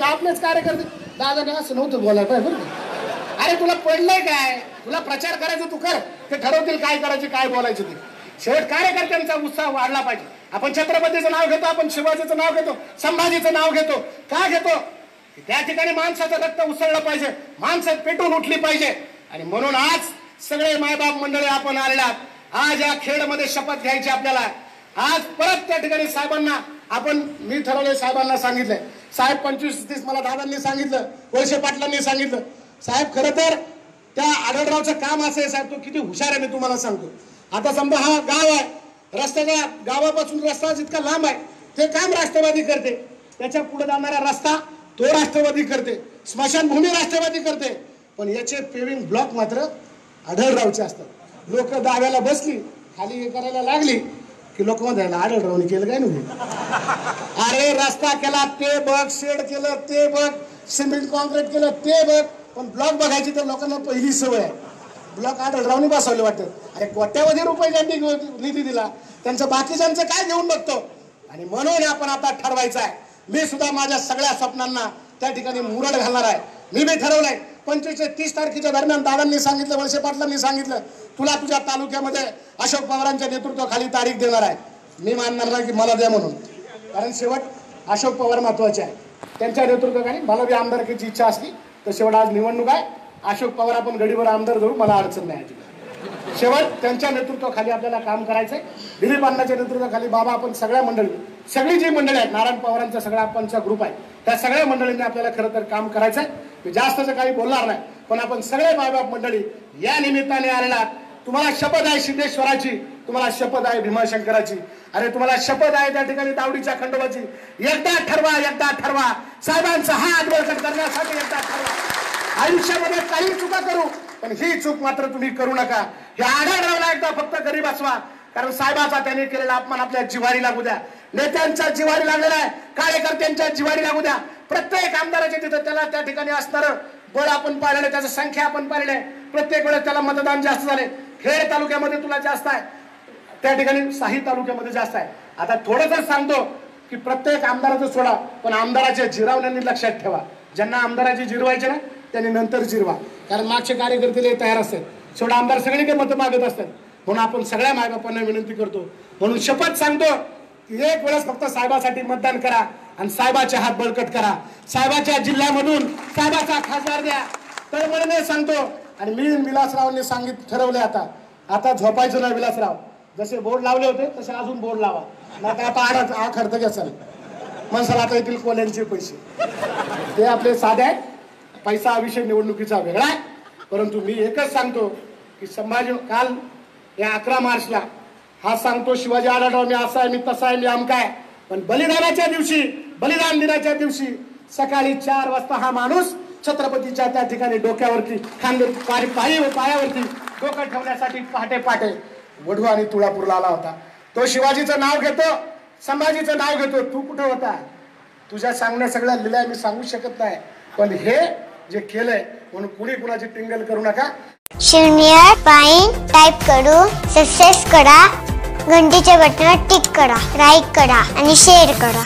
का आपलेच कार्यकर्ते? दादा असं नव्हतं बोलायला पाहिजे बरं का? अरे तुला पडलंय काय? तुला प्रचार करायचा तू कर. ते ठरवतील काय करायचे काय बोलायचं ते. शेवट कार्यकर्त्यांचा उत्साह वाढला पाहिजे. आपण छत्रपतीचं नाव घेतो आपण शिवाजीचं नाव घेतो संभाजीचं नाव घेतो. का घेतो? त्या ठिकाणी माणसाचं रक्त उसळलं पाहिजे. माणसं पेटून उठली पाहिजे. आणि म्हणून आज सगळे मायबाप मंडळी आपण आलेलात आज या खेळमध्ये शपथ घ्यायची आपल्याला. आज परत त्या ठिकाणी साहेबांना आपण मी ठरवले साहेबांना सांगितलंय. साहेब पंचवीस तीस मला दादांनी सांगितलं वळसे पाटलांनी सांगितलं. साहेब खरं तर त्या आढळरावचं काम असं आहे साहेब तो किती हुशार आहे मी तुम्हाला सांगतो. आता समजा हा गाव आहे रस्त्याच्या गावापासून रस्ता जितका लांब आहे ते काम राष्ट्रवादी करते. त्याच्या पुढे जाणारा रस्ता तो राष्ट्रवादी करते. स्मशानभूमी राष्ट्रवादी करते. पण याचे पेविंग ब्लॉक मात्र आढळरावचे असतात. लोक दाव्याला बसली खाली हे करायला लागली की लोक म्हणायला आढळरावने केलं काय नाही? अरे रस्ता केला ते बघ शेड केलं ते बघ सिमेंट कॉन्क्रीट केलं ते बघ. पण ब्लॉक बघायची तर लोकांना पहिली सवय आहे. ब्लॉक आढळरावने बसवले वाटतं. अरे कोट्यावधी रुपये ज्यांनी निधी दिला त्यांचं बाकीच्यांचं काय घेऊन बघतो? आणि म्हणून आपण आता ठरवायचं आहे. मी सुद्धा माझ्या सगळ्या स्वप्नांना त्या ठिकाणी मुरड घालणार आहे. मी बी ठरवलंय पंचवीस तीस तारखेच्या दरम्यान दादांनी सांगितलं वळसे पाटलांनी सांगितलं तुला तुझ्या तालुक्यामध्ये अशोक पवारांच्या नेतृत्वाखाली तारीख देणार आहे. मी मानणार नाही की मला द्या म्हणून. कारण शेवट अशोक पवार महत्त्वाचे आहे त्यांच्या नेतृत्वाखाली मला बी आमदारकीची इच्छा असली तर शेवट आज निवडणूक आहे. अशोक पवार आपण गडीवर आमदार धरू मला अडचण नाही अजिबात. शेवट त्यांच्या नेतृत्वाखाली आपल्याला काम करायचंय. दिलीप अण्णाच्या नेतृत्वाखाली बाबा आपण सगळ्या मंडळी सगळी जी मंडळी आहेत नारायण पवारांचा सगळा आपणचा ग्रुप आहे त्या सगळ्या मंडळींनी आपल्याला खरं तर काम करायचंय. मी जास्तच काही बोलणार नाही पण आपण सगळे मायबाप मंडळी या निमित्ताने आलेला तुम्हाला शपथ आहे सिद्धेश्वराची तुम्हाला शपथ आहे भीमाशंकराची. अरे तुम्हाला शपथ आहे त्या ठिकाणी तावडीच्या खंडोबाची. एकदा ठरवा एकदा ठरवा. साहेबांचा हात बळकट करण्यासाठी एकदा आयुष्यामध्ये काही चुका करू पण ही चूक मात्र तुम्ही करू नका. हे आढळला एकदा फक्त गरीब असवा. कारण साहेबाचा त्यांनी केलेला अपमान आपल्या जिवारी लागू द्या. नेत्यांच्या जिवारी लागलेला आहे. कार्यकर्त्यांच्या जिवारी लागू द्या. प्रत्येक आमदाराच्या तिथं त्याला त्या ठिकाणी असणारं बळ आपण पाहिलेलं त्याचं त्याची संख्या आपण पाहिले आहे प्रत्येक वेळेस त्याला मतदान जास्त झाले. खेड तालुक्यामध्ये तुला जास्त आहे. त्या ठिकाणी साही तालुक्यामध्ये जास्त आहे. आता थोडंसं सांगतो की प्रत्येक आमदाराचं सोडा पण आमदाराच्या जिरावण्यांनी लक्षात ठेवा. ज्यांना आमदाराची जिरवायचे ना त्यांनी नंतर जिरवा. कारण मागचे कार्यकर्ते तयार असतात. शेवट आमदार सगळे काही मतं मागत असतात. म्हणून आपण सगळ्या मायबापांना विनंती करतो. म्हणून शपथ सांगतो की एक वेळेस फक्त साहेबासाठी मतदान करा आणि साहेबाचे हात बळकट करा. साहेबाच्या जिल्ह्यामधून साहेबाचा खासदार द्या. तर म्हणून सांगतो. आणि मी विलासरावांनी सांगित ठरवले आता. आता झोपायचं नाही विलासराव. जसे बोर्ड लावले होते तसे अजून बोर्ड लावा. नाही आता आडा हा खर्च घ्या सर माणसाला आता येतील कोल्यांचे पैसे. ते आपले साधे आहेत. पैसा हा विषय निवडणुकीचा वेगळा आहे. परंतु मी एकच सांगतो की संभाजी काल या अकरा मार्चला हा सांगतो शिवाजी आढळराव मी असा आहे मी तसा आहे मी आमका आहे. पण बलिदानाच्या दिवशी बलिदान दिनाच्या दिवशी सकाळी चार वाजता हा माणूस छत्रपतीच्या त्या ठिकाणी डोक्यावरती खांदे पाय पायी पायावरती डोकं ठेवण्यासाठी पहाटे पहाटे वढू आणि तुळापूरला आला होता. तो शिवाजीचं नाव घेतो संभाजीचं नाव घेतो. तू कुठं होता? तुझ्या सांगण्या सगळ्या लिहिल्या मी सांगू शकत नाही. पण हे जे केलंय म्हणून कुणी कुणाची टिंगल करू नका. शून्य पाईन टाईप करू सक्सेस करा घंटीच्या बटनावर टिक करा लाईक करा आणि शेअर करा.